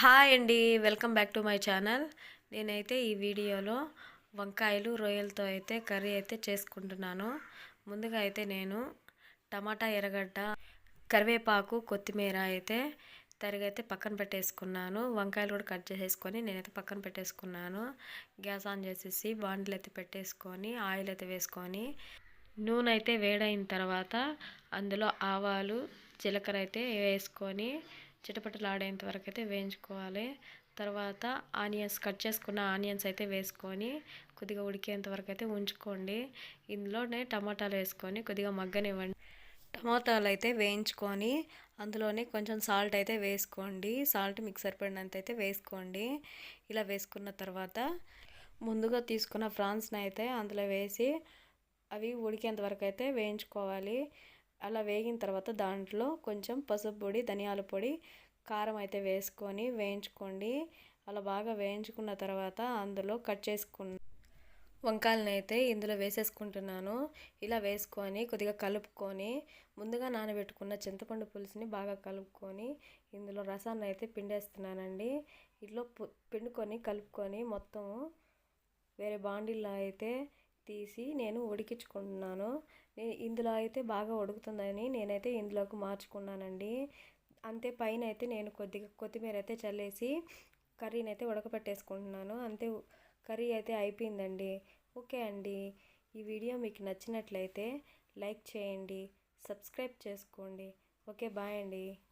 Hi అండి welcome back to my channel. నేనైతే ఈ వీడియోలో వంకాయలు రొయ్యలతో అయితే కర్రీ అయితే చేసుకుంటున్నాను. ముందుగా అయితే నేను టమాటా ఎర్రగడ్డ కరివేపాకు కొత్తిమీర అయితే తరిగైతే పక్కన పెట్టేసుకున్నాను. వంకాయలు కూడా కట్ చేసేసుకొని నేనైతే పక్కన పెట్టేసుకున్నాను. గ్యాస్ ఆన్ చేసేసి బాండ్లు అయితే పెట్టేసుకొని ఆయిల్ అయితే వేసుకొని నూనె అయితే వేడైన తర్వాత అందులో ఆవాలు జీలకర్ర అయితే వేసుకొని చిటపటలాడేంత వరకు అయితే వేయించుకోవాలి. తర్వాత ఆనియన్స్ కట్ చేసుకున్న ఆనియన్స్ అయితే వేసుకొని కొద్దిగా ఉడికేంత వరకు అయితే ఉంచుకోండి ఇందులోనే టమాటాలు వేసుకొని కొద్దిగా మగ్గనివ్వండి. టమాటాలు అయితే వేయించుకొని అందులోనే కొంచెం సాల్ట్ అయితే వేసుకోండి. సాల్ట్ మీకు సరిపడినంత అయితే వేసుకోండి. ఇలా వేసుకున్న తర్వాత ముందుగా తీసుకున్న ఫ్రాన్స్ని అయితే అందులో వేసి అవి ఉడికేంత వరకు అయితే వేయించుకోవాలి. అలా వేగిన తర్వాత దాంట్లో కొంచెం పసుపు పొడి ధనియాల పొడి కారం అయితే వేసుకొని వేయించుకోండి. అలా బాగా వేయించుకున్న తర్వాత అందులో కట్ చేసుకున్న వంకాయలను అయితే ఇందులో వేసేసుకుంటున్నాను. ఇలా వేసుకొని కొద్దిగా కలుపుకొని ముందుగా నానబెట్టుకున్న చింతపండు పులుసుని బాగా కలుపుకొని ఇందులో రసాన్ని అయితే పిండేస్తున్నానండి. ఇట్లా పిండుకొని కలుపుకొని మొత్తం వేరే బాండిల్లో అయితే తీసి నేను ఉడికించుకుంటున్నాను. ఇందులో అయితే బాగా ఉడుకుతుందని నేనైతే ఇందులోకి మార్చుకున్నానండి. అంతే పైన అయితే నేను కొద్దిగా కొత్తిమీర అయితే చల్లేసి కర్రీని అయితే ఉడకపెట్టేసుకుంటున్నాను. అంతే కర్రీ అయితే అయిపోయిందండి. ఓకే అండి. ఈ వీడియో మీకు నచ్చినట్లయితే లైక్ చేయండి సబ్స్క్రైబ్ చేసుకోండి. ఓకే బాయ్ అండి.